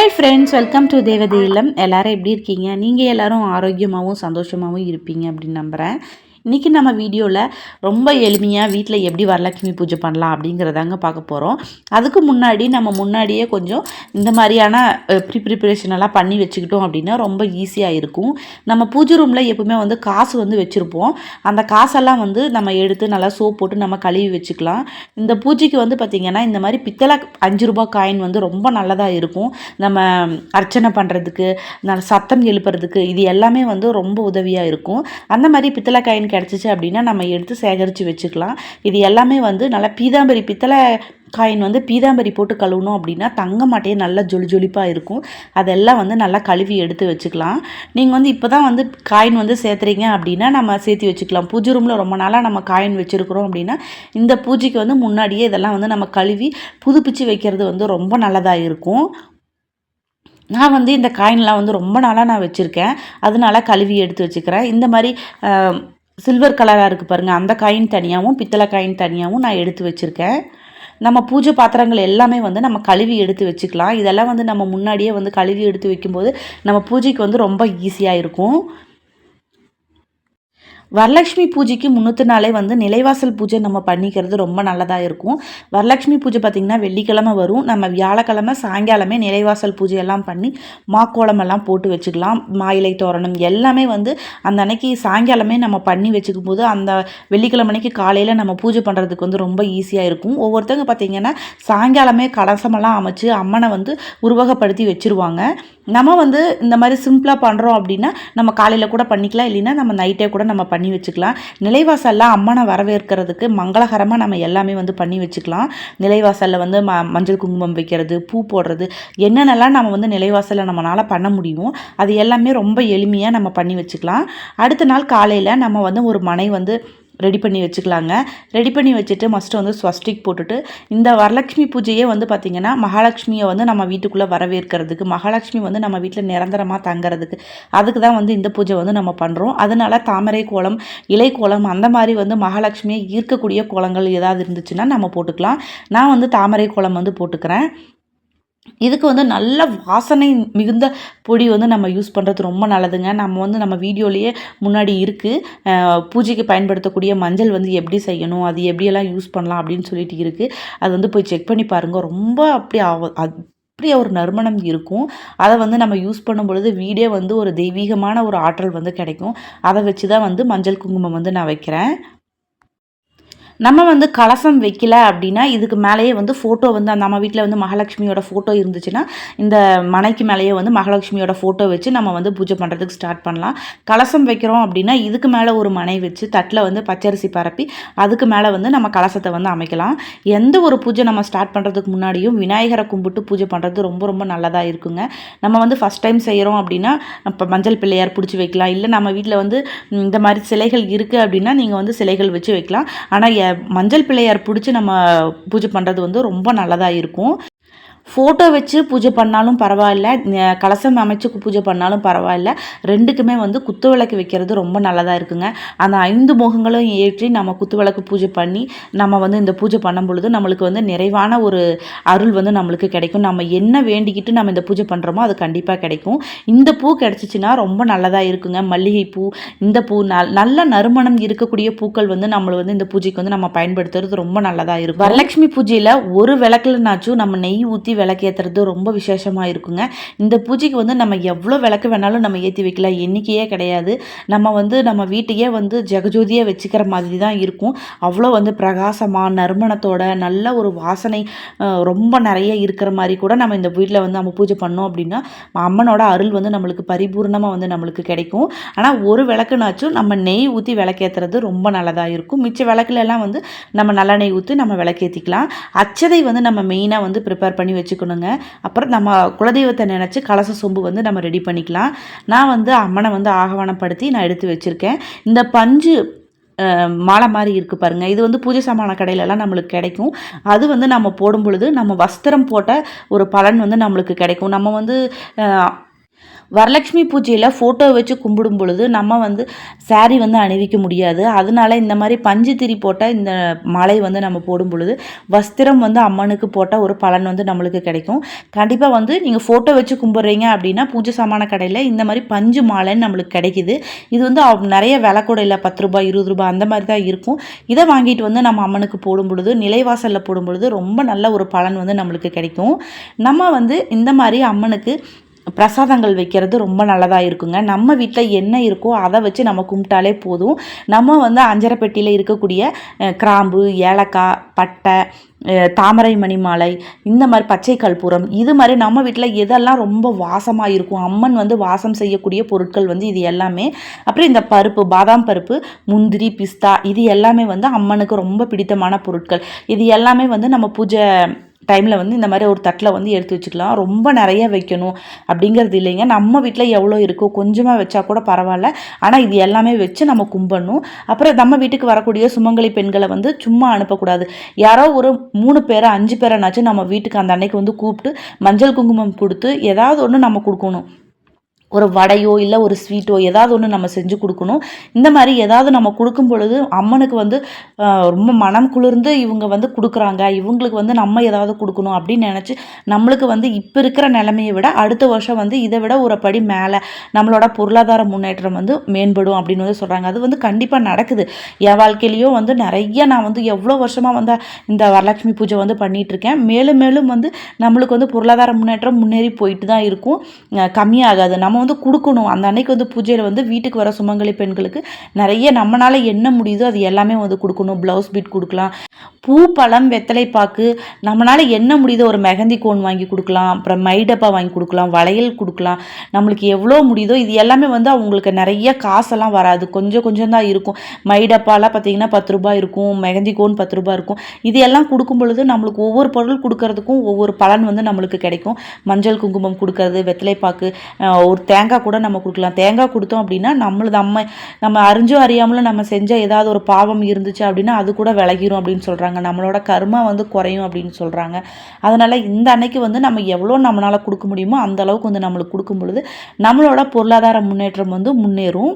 Hi friends welcome to தேவதை இல்லம் எல்லாரும் எப்படி இருக்கீங்க? நீங்கள் எல்லாரும் ஆரோக்கியமாகவும் சந்தோஷமாகவும் இருப்பீங்க அப்படின்னு நம்புகிறேன் இன்றைக்கி நம்ம வீடியோவில் ரொம்ப எளிமையாக வீட்டில் எப்படி வரலட்சுமி பூஜை பண்ணலாம் அப்படிங்கிறதாங்க பார்க்க போகிறோம் அதுக்கு முன்னாடி நம்ம முன்னாடியே கொஞ்சம் இந்த மாதிரியான ப்ரி ப்ரிப்பரேஷன் எல்லாம் பண்ணி வச்சுக்கிட்டோம் அப்படின்னா ரொம்ப ஈஸியாக இருக்கும். நம்ம பூஜை ரூமில் எப்பவுமே வந்து காசு வந்து வச்சுருப்போம். அந்த காசெல்லாம் வந்து நம்ம எடுத்து நல்லா சோப் போட்டு நம்ம கழுவி வச்சுக்கலாம். இந்த பூஜைக்கு வந்து பார்த்திங்கன்னா இந்த மாதிரி பித்தளை அஞ்சு ரூபாய் காயின் வந்து ரொம்ப நல்லதாக இருக்கும். நம்ம அர்ச்சனை பண்ணுறதுக்கு நல்ல சத்தம் எழுப்புறதுக்கு இது எல்லாமே வந்து ரொம்ப உதவியாக இருக்கும். அந்த மாதிரி பித்தளை காயின் கிடச்சிச்சு அப்படின்னா நம்ம எடுத்து சேகரித்து வச்சுக்கலாம். இது எல்லாமே வந்து நல்லா பீதாம்பரி பித்தளை காயின் வந்து பீதாம்பரி போட்டு கழுவணும் அப்படின்னா தங்க மாட்டையே நல்லா ஜொலி ஜொலிப்பாக இருக்கும். அதெல்லாம் வந்து நல்லா கழுவி எடுத்து வச்சுக்கலாம். நீங்கள் வந்து இப்போ தான் வந்து காயின் வந்து சேர்த்துறீங்க அப்படின்னா நம்ம சேர்த்து வச்சுக்கலாம். பூஜை ரூமில் ரொம்ப நாளாக நம்ம காயின் வச்சுருக்குறோம் அப்படின்னா இந்த பூஜைக்கு வந்து முன்னாடியே இதெல்லாம் வந்து நம்ம கழுவி புதுப்பிச்சு வைக்கிறது வந்து ரொம்ப நல்லதாக இருக்கும். நான் வந்து இந்த காயின்லாம் வந்து ரொம்ப நாளாக நான் வச்சுருக்கேன். அதனால கழுவி எடுத்து வச்சுக்கிறேன். இந்த மாதிரி சில்வர் கலராக இருக்குது பாருங்கள் அந்த காயின் தனியாகவும் பித்தளை காயின் தனியாகவும் நான் எடுத்து வச்சுருக்கேன். நம்ம பூஜை பாத்திரங்கள் எல்லாமே வந்து நம்ம கழுவி எடுத்து வச்சுக்கலாம். இதெல்லாம் வந்து நம்ம முன்னாடியே வந்து கழுவி எடுத்து வைக்கும்போது நம்ம பூஜைக்கு வந்து ரொம்ப ஈஸியாக இருக்கும். வரலட்சுமி பூஜைக்கு முன்னூற்று நாளே வந்து நிலைவாசல் பூஜை நம்ம பண்ணிக்கிறது ரொம்ப நல்லதாக இருக்கும். வரலட்சுமி பூஜை பார்த்திங்கன்னா வெள்ளிக்கிழமை வரும். நம்ம வியாழக்கிழமை சாயங்காலமே நிலைவாசல் பூஜை எல்லாம் பண்ணி மாக்கோளமெல்லாம் போட்டு வச்சுக்கலாம். மாயிலை தோரணம் எல்லாமே வந்து அந்த அன்னைக்கு சாயங்காலமே நம்ம பண்ணி வச்சுக்கும் போது அந்த வெள்ளிக்கிழமை அன்னைக்கு காலையில் நம்ம பூஜை பண்ணுறதுக்கு வந்து ரொம்ப ஈஸியாக இருக்கும். ஒவ்வொருத்தங்க பார்த்திங்கன்னா சாயங்காலமே கலசமெல்லாம் அமைச்சு அம்மனை வந்து உருவகப்படுத்தி வச்சுருவாங்க. நம்ம வந்து இந்த மாதிரி சிம்பிளாக பண்ணுறோம் அப்படின்னா நம்ம காலையில் கூட பண்ணிக்கலாம் இல்லைன்னா நம்ம நைட்டே கூட நம்ம பண்ணி வச்சுக்கலாம். நிலைவாசலில் அம்மனை வரவேற்கிறதுக்கு மங்களகரமாக நம்ம எல்லாமே வந்து பண்ணி வச்சுக்கலாம். நிலைவாசலில் வந்து ம மஞ்சள் குங்குமம் வைக்கிறது பூ போடுறது என்னென்னலாம் நம்ம வந்து நிலைவாசலில் நம்மளால் பண்ண முடியுமோ அது எல்லாமே ரொம்ப எளிமையாக நம்ம பண்ணி வச்சுக்கலாம். அடுத்த நாள் காலையில் நம்ம வந்து ஒரு மனை வந்து ரெடி பண்ணி வச்சுக்கலாங்க. ரெடி பண்ணி வச்சுட்டு மஸ்ட்டு வந்து ஸ்வஸ்டிக் போட்டுட்டு இந்த வரலட்சுமி பூஜையே வந்து பார்த்திங்கன்னா மகாலட்சுமியை வந்து நம்ம வீட்டுக்குள்ளே வரவேற்கிறதுக்கு மகாலட்சுமி வந்து நம்ம வீட்டில் நிரந்தரமாக தங்குறதுக்கு அதுக்கு தான் வந்து இந்த பூஜை வந்து நம்ம பண்ணுறோம் அதனால தாமரை கோலம் இலை கோலம் அந்த மாதிரி வந்து மகாலட்சுமியை ஈர்க்கக்கூடிய கோலங்கள் ஏதாவது இருந்துச்சுன்னா நம்ம போட்டுக்கலாம். நான் வந்து தாமரை கோலம் வந்து போட்டுக்கிறேன். இதுக்கு வந்து நல்ல வாசனை மிகுந்த பொடி வந்து நம்ம யூஸ் பண்ணுறது ரொம்ப நல்லதுங்க. நம்ம வந்து நம்ம வீடியோலேயே முன்னாடி இருக்குது பூஜைக்கு பயன்படுத்தக்கூடிய மஞ்சள் வந்து எப்படி செய்யணும் அது எப்படியெல்லாம் யூஸ் பண்ணலாம் அப்படின்னு சொல்லிட்டு இருக்குது அது வந்து போய் செக் பண்ணி பாருங்கள் ரொம்ப அப்படி அப்படி ஒரு நறுமணம் இருக்கும். அதை வந்து நம்ம யூஸ் பண்ணும் பொழுது வீடே வந்து ஒரு தெய்வீகமான ஒரு ஆற்றல் வந்து கிடைக்கும். அதை வச்சு தான் வந்து மஞ்சள் குங்குமம் வந்து நான் வைக்கிறேன். நம்ம வந்து கலசம் வைக்கல அப்படின்னா இதுக்கு மேலேயே வந்து ஃபோட்டோ வந்து நம்ம வீட்டில் வந்து மகாலட்சுமியோட ஃபோட்டோ இருந்துச்சுன்னா இந்த மனைக்கு மேலேயே வந்து மகாலட்சுமியோட ஃபோட்டோ வச்சு நம்ம வந்து பூஜை பண்ணுறதுக்கு ஸ்டார்ட் பண்ணலாம். கலசம் வைக்கிறோம் அப்படின்னா இதுக்கு மேலே ஒரு மனை வச்சு தட்டில் வந்து பச்சரிசி பரப்பி அதுக்கு மேலே வந்து நம்ம கலசத்தை வந்து அமைக்கலாம். எந்த ஒரு பூஜை நம்ம ஸ்டார்ட் பண்ணுறதுக்கு முன்னாடியும் விநாயகரை கும்பிட்டு பூஜை பண்ணுறது ரொம்ப ரொம்ப நல்லதாக இருக்குங்க. நம்ம வந்து ஃபஸ்ட் டைம் செய்கிறோம் அப்படின்னா இப்போ மஞ்சள் பிள்ளையார் பிடிச்சி வைக்கலாம். இல்லை நம்ம வீட்டில் வந்து இந்த மாதிரி சிலைகள் இருக்குது அப்படின்னா நீங்கள் வந்து சிலைகள் வச்சு வைக்கலாம். ஆனால் மஞ்சள் பிள்ளையார் பிடிச்சி நம்ம பூஜை பண்ணுறது வந்து ரொம்ப நல்லதாக இருக்கும். ஃபோட்டோ வச்சு பூஜை பண்ணாலும் பரவாயில்ல. கலசம் அமைச்சு பூஜை பண்ணாலும் பரவாயில்ல. ரெண்டுக்குமே வந்து குத்து விளக்கு வைக்கிறது ரொம்ப நல்லதாக இருக்குங்க. அந்த ஐந்து முகங்களும் ஏற்றி நம்ம குத்து விளக்கு பூஜை பண்ணி நம்ம வந்து இந்த பூஜை பண்ணும் பொழுது நம்மளுக்கு வந்து நிறைவான ஒரு அருள் வந்து நம்மளுக்கு கிடைக்கும். நம்ம என்ன வேண்டிக்கிட்டு நம்ம இந்த பூஜை பண்ணுறோமோ அது கண்டிப்பாக கிடைக்கும். இந்த பூ கிடச்சிச்சின்னா ரொம்ப நல்லதாக இருக்குங்க. மல்லிகை பூ இந்த பூ நல்ல நறுமணம் இருக்கக்கூடிய பூக்கள் வந்து நம்மளை வந்து இந்த பூஜைக்கு வந்து நம்ம பயன்படுத்துறது ரொம்ப நல்லதாக இருக்கும். வரலட்சுமி பூஜையில் ஒரு விளக்குலனாச்சும் நம்ம நெய் ஊற்றி விளக்கேற்றுறது ரொம்ப விசேஷமாக இருக்குங்க. இந்த பூஜைக்கு வந்து நம்ம எவ்வளோ விளக்கு வேணாலும் நம்ம ஏற்றி வைக்கலாம். எண்ணிக்கையே கிடையாது. நம்ம வந்து நம்ம வீட்டையே வந்து ஜெகஜோதியாக வச்சுக்கிற மாதிரி தான் இருக்கும். அவ்வளோ வந்து பிரகாசமாக நறுமணத்தோட நல்ல ஒரு வாசனை ரொம்ப நிறைய இருக்கிற மாதிரி கூட நம்ம இந்த வீட்டில் வந்து நம்ம பூஜை பண்ணோம் அப்படின்னா அம்மனோட அருள் வந்து நம்மளுக்கு பரிபூர்ணமாக வந்து நம்மளுக்கு கிடைக்கும். ஆனால் ஒரு விளக்குனாச்சும் நம்ம நெய் ஊற்றி விளக்கேற்றுறது ரொம்ப நல்லதாக இருக்கும். மிச்ச விளக்குலலாம் வந்து நம்ம நல்லெண்ணெய் ஊற்றி நம்ம விளக்கேற்றிக்கலாம் அச்சதை வந்து நம்ம மெயினாக வந்து ப்ரிப்பேர் பண்ணி வச்சு வச்சுக்கணுங்க. அப்புறம் நம்ம குலதெய்வத்தை நினச்சி கலச சொம்பு வந்து நம்ம ரெடி பண்ணிக்கலாம். நான் வந்து அம்மனை வந்து ஆகவானப்படுத்தி நான் எடுத்து வச்சுருக்கேன். இந்த பஞ்சு மாலை மாதிரி இருக்குது பாருங்கள் இது வந்து பூஜை சாமான கடையிலலாம் நம்மளுக்கு கிடைக்கும். அது வந்து நம்ம போடும் பொழுது நம்ம வஸ்திரம் போட்ட ஒரு பலன் வந்து நம்மளுக்கு கிடைக்கும். நம்ம வந்து வரலட்சுமி பூஜையில் ஃபோட்டோ வச்சு கும்பிடும் பொழுது நம்ம வந்து saree வந்து அணிவிக்க முடியாது. அதனால இந்த மாதிரி பஞ்சு திரி போட்டால் இந்த மாலை வந்து நம்ம போடும் பொழுது வஸ்திரம் வந்து அம்மனுக்கு போட்டால் ஒரு பலன் வந்து நம்மளுக்கு கிடைக்கும். கண்டிப்பாக வந்து நீங்கள் ஃபோட்டோ வச்சு கும்பிட்றீங்க அப்படின்னா பூஜை சாமான கடையில் இந்த மாதிரி பஞ்சு மாலைன்னு நம்மளுக்கு கிடைக்குது. இது வந்து அவ்- நிறைய விலை கூட இல்லை பத்து ரூபாய் இருபது ரூபாய் அந்த மாதிரி தான் இருக்கும். இதை வாங்கிட்டு வந்து நம்ம அம்மனுக்கு போடும் பொழுது நிலைவாசலில் போடும் பொழுது ரொம்ப நல்ல ஒரு பலன் வந்து நம்மளுக்கு கிடைக்கும். நம்ம வந்து இந்த மாதிரி அம்மனுக்கு பிரசாதங்கள் வைக்கிறது ரொம்ப நல்லதாக இருக்குங்க. நம்ம வீட்டில் என்ன இருக்கோ அதை வச்சு நம்ம கும்பிட்டாலே போதும். நம்ம வந்து அஞ்சரை பெட்டியில் இருக்கக்கூடிய கிராம்பு ஏலக்காய் பட்டை தாமரை மணி மாலை இந்த மாதிரி பச்சை கற்பூரம் இது மாதிரி நம்ம வீட்டில் எதெல்லாம் ரொம்ப வாசமாக இருக்கும் அம்மன் வந்து வாசம் செய்யக்கூடிய பொருட்கள் வந்து இது எல்லாமே. அப்புறம் இந்த பருப்பு பாதாம் பருப்பு முந்திரி பிஸ்தா இது எல்லாமே வந்து அம்மனுக்கு ரொம்ப பிடித்தமான பொருட்கள். இது எல்லாமே வந்து நம்ம பூஜை டைமில் வந்து இந்த மாதிரி ஒரு தட்டில் வந்து எடுத்து வச்சுக்கலாம். ரொம்ப நிறைய வைக்கணும் அப்படிங்கிறது இல்லைங்க. நம்ம வீட்டில் எவ்வளோ இருக்கோ கொஞ்சமாக வச்சா கூட பரவாயில்ல. ஆனால் இது எல்லாமே வச்சு நம்ம கும்பிடணும். அப்புறம் நம்ம வீட்டுக்கு வரக்கூடிய சுமங்கலி பெண்களை வந்து சும்மா அனுப்பக்கூடாது. யாரோ ஒரு மூணு பேரை அஞ்சு பேரைனாச்சும் நம்ம வீட்டுக்கு அந்த அன்னைக்கு வந்து கூப்பிட்டு மஞ்சள் குங்குமம் கொடுத்து ஏதாவது ஒன்று நம்ம கொடுக்கணும். ஒரு வடையோ இல்லை ஒரு ஸ்வீட்டோ ஏதாவது ஒன்று நம்ம செஞ்சு கொடுக்கணும். இந்த மாதிரி ஏதாவது நம்ம கொடுக்கும் பொழுது அம்மனுக்கு வந்து ரொம்ப மனம் குளிர்ந்து இவங்க வந்து கொடுக்குறாங்க. இவங்களுக்கு வந்து நம்ம ஏதாவது கொடுக்கணும் அப்படின்னு நினச்சி நம்மளுக்கு வந்து இப்போ இருக்கிற நிலைமையை விட அடுத்த வருஷம் வந்து இதை விட ஒரு படி மேலே நம்மளோட பொருளாதார முன்னேற்றம் வந்து மேம்படும் அப்படின்னு வந்து சொல்கிறாங்க அது வந்து கண்டிப்பாக நடக்குது. என் வாழ்க்கையிலையும் வந்து நிறைய நான் வந்து எவ்வளோ வருஷமாக வந்து இந்த வரலட்சுமி பூஜை வந்து பண்ணிகிட்ருக்கேன் மேலும் மேலும் வந்து நம்மளுக்கு வந்து பொருளாதார முன்னேற்றம் முன்னேறி போயிட்டு தான் இருக்கும். கம்மியாகாது. நம்ம வந்து கொடுக்கணும். அந்த அன்னைக்கு வந்து பூஜையில் வந்து வீட்டுக்கு வர சுமங்கலி பெண்களுக்கு நிறைய நம்மளால் என்ன முடியுதோ அது எல்லாமே வந்து கொடுக்கணும். ப்ளவுஸ் பீட் கொடுக்கலாம். பூ பழம் வெத்தலை பாக்கு நம்மளால என்ன முடியுதோ ஒரு மெஹந்தி கோன் வாங்கி கொடுக்கலாம். அப்புறம் மைடப்பா வாங்கி கொடுக்கலாம். வளையல் கொடுக்கலாம். நம்மளுக்கு எவ்வளோ முடியுதோ இது எல்லாமே வந்து அவங்களுக்கு நிறைய காசெல்லாம் வராது. கொஞ்சம் கொஞ்சம் தான் இருக்கும். மைடப்பாலாம் பார்த்தீங்கன்னா பத்து ரூபாய் இருக்கும். மெஹந்தி கோன் பத்து ரூபாய் இருக்கும். இது எல்லாம் கொடுக்கும் பொழுது நம்மளுக்கு ஒவ்வொரு பொருள் கொடுக்கறதுக்கும் ஒவ்வொரு பலன் வந்து நம்மளுக்கு கிடைக்கும். மஞ்சள் குங்குமம் கொடுக்கறது வெத்தலைப்பாக்கு பாக்கு ஒரு தேங்காய் கூட நம்ம கொடுக்கலாம். தேங்காய் கொடுத்தோம் அப்படின்னா நம்மளது நம்ம நம்ம அறிஞ்சும் அறியாமலும் நம்ம செஞ்ச ஏதாவது ஒரு பாவம் இருந்துச்சு அப்படின்னா அது கூட விலகிரும் அப்படின்னு சொல்கிறாங்க நம்மளோட கர்மா வந்து குறையும் அப்படின்னு சொல்கிறாங்க அதனால் இந்த அன்னைக்கு வந்து நம்ம எவ்வளோ நம்மளால் கொடுக்க முடியுமோ அந்த அளவுக்கு வந்து நம்மளுக்கு கொடுக்கும் பொழுது நம்மளோட பொருளாதார முன்னேற்றம் வந்து முன்னேறும்.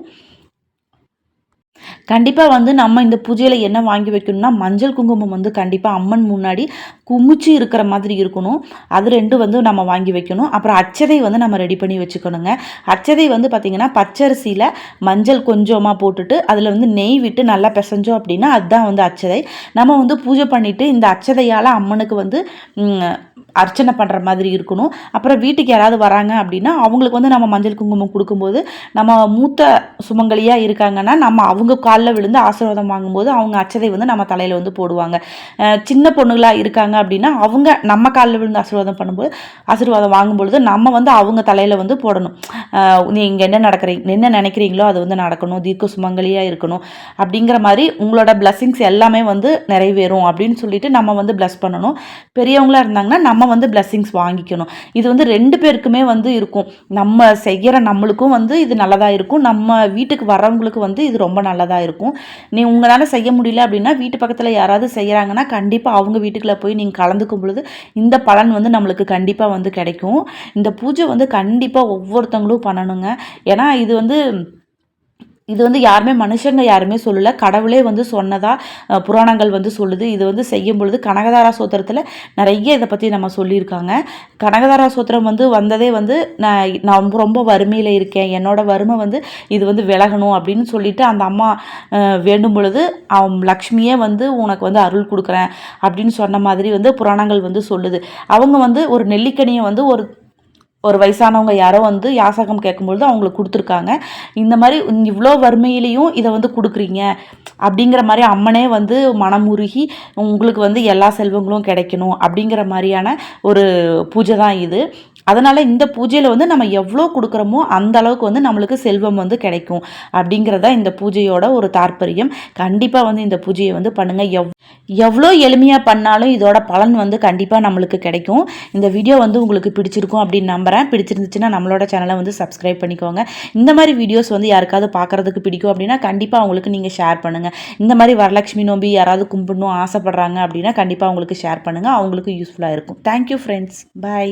கண்டிப்பாக வந்து நம்ம இந்த பூஜையில் என்ன வாங்கி வைக்கணும்னா மஞ்சள் குங்குமம் வந்து கண்டிப்பாக அம்மன் முன்னாடி குமிச்சு இருக்கிற மாதிரி இருக்கணும். அது ரெண்டு வந்து நம்ம வாங்கி வைக்கணும். அப்புறம் அச்சதை வந்து நம்ம ரெடி பண்ணி வச்சுக்கணுங்க. அச்சதை வந்து பார்த்திங்கன்னா பச்சரிசியில் மஞ்சள் கொஞ்சமாக போட்டுட்டு அதில் வந்து நெய் விட்டு நல்லா பிசைஞ்சோம் அப்படின்னா அதுதான் வந்து அச்சதை நம்ம வந்து பூஜை பண்ணிவிட்டு இந்த அச்சதையால் அம்மனுக்கு வந்து அர்ச்சனை பண்ணுற மாதிரி இருக்கணும். அப்புறம் வீட்டுக்கு யாராவது வராங்க அப்படின்னா அவங்களுக்கு வந்து நம்ம மஞ்சள் குங்குமம் கொடுக்கும்போது நம்ம மூத்த சுமங்கலியாக இருக்காங்கன்னா நம்ம அவங்க காலில் விழுந்து ஆசீர்வாதம் வாங்கும்போது அவங்க அச்சதை வந்து நம்ம தலையில் வந்து போடுவாங்க. சின்ன பொண்ணுங்களாக இருக்காங்க அப்படின்னா அவங்க நம்ம காலில் விழுந்து ஆசீர்வாதம் பண்ணும்போது ஆசீர்வாதம் வாங்கும்பொழுது நம்ம வந்து அவங்க தலையில் வந்து போடணும். நீங்கள் என்ன நடக்கிறீங்க என்ன நினைக்கிறீங்களோ அது வந்து நடக்கணும். தீர்க்க சுமங்கலியாக இருக்கணும். அப்படிங்கிற மாதிரி உங்களோட பிளஸ்ஸிங்ஸ் எல்லாமே வந்து நிறைவேறும் அப்படின்னு சொல்லிட்டு நம்ம வந்து பிளஸ் பண்ணணும். பெரியவங்களாக இருந்தாங்கன்னா நம்ம வந்து blessings வாங்கிக்கணும். இது வந்து ரெண்டு பேருக்குமே வந்து இருக்கும். நம்ம செய்கிற நம்மளுக்கும் வந்து இது நல்லதாக இருக்கும். நம்ம வீட்டுக்கு வரவங்களுக்கு வந்து இது ரொம்ப நல்லதாக இருக்கும். நீ உங்களால் செய்ய முடியல அப்படின்னா வீட்டு பக்கத்தில் யாராவது செய்கிறாங்கன்னா கண்டிப்பாக அவங்க வீட்டுக்குள்ளே போய் நீங்கள் கலந்துக்கும் பொழுது இந்த பலன் வந்து நம்மளுக்கு கண்டிப்பாக வந்து கிடைக்கும். இந்த பூஜை வந்து கண்டிப்பாக ஒவ்வொருத்தவங்களும் பண்ணணுங்க. ஏன்னா இது வந்து இது வந்து யாருமே மனுஷங்க யாருமே சொல்லலை. கடவுளே வந்து சொன்னதாக புராணங்கள் வந்து சொல்லுது. இது வந்து செய்யும் பொழுது கனகதாரா சோத்திரத்தில் நிறைய இதை பற்றி நம்ம சொல்லியிருக்காங்க. கனகதாரா சோத்திரம் வந்து வந்ததே வந்து நான் நான் ரொம்ப ரொம்ப வறுமையில் இருக்கேன். என்னோடய வறுமை வந்து இது வந்து விலகணும் அப்படின்னு சொல்லிட்டு அந்த அம்மா வேண்டும் பொழுது அவன் லக்ஷ்மியே வந்து உனக்கு வந்து அருள் கொடுக்குறேன் அப்படின்னு சொன்ன மாதிரி வந்து புராணங்கள் வந்து சொல்லுது. அவங்க வந்து ஒரு நெல்லிக்கனியை வந்து ஒரு ஒரு வயசானவங்க யாரோ வந்து யாசகம் கேட்கும்பொழுது அவங்களுக்கு கொடுத்துருக்காங்க. இந்த மாதிரி இவ்வளோ வறுமையிலையும் இதை வந்து கொடுக்குறீங்க. அப்படிங்கிற மாதிரி அம்மனே வந்து மனமுருகி உங்களுக்கு வந்து எல்லா செல்வங்களும் கிடைக்கணும் அப்படிங்கிற மாதிரியான ஒரு பூஜை தான் இது. அதனால் இந்த பூஜையில் வந்து நம்ம எவ்வளோ கொடுக்குறோமோ அந்த அளவுக்கு வந்து நம்மளுக்கு செல்வம் வந்து கிடைக்கும். அப்படிங்கிறதா இந்த பூஜையோட ஒரு தாற்பயம். கண்டிப்பாக வந்து இந்த பூஜையை வந்து பண்ணுங்கள் எவ் எவ்வளோ எளிமையாக பண்ணாலும் இதோட பலன் வந்து கண்டிப்பாக நம்மளுக்கு கிடைக்கும். இந்த வீடியோ வந்து உங்களுக்கு பிடிச்சிருக்கும் அப்படின்னு நம்புகிறேன் பிடிச்சிருந்துச்சுன்னா நம்மளோட சேனலை வந்து சப்ஸ்கிரைப் பண்ணிக்கோங்க. இந்த மாதிரி வீடியோஸ் வந்து யாருக்காவது பார்க்குறதுக்கு பிடிக்கும் அப்படின்னா கண்டிப்பாக அவங்களுக்கு நீங்கள் ஷேர் பண்ணுங்கள் இந்த மாதிரி வரலட்சுமி நோம்பி யாராவது கும்பிடணும் ஆசைப்படுறாங்க அப்படின்னா கண்டிப்பாக அவங்களுக்கு ஷேர் பண்ணுங்கள் அவங்களுக்கு யூஸ்ஃபுல்லாக இருக்கும். Thank you friends by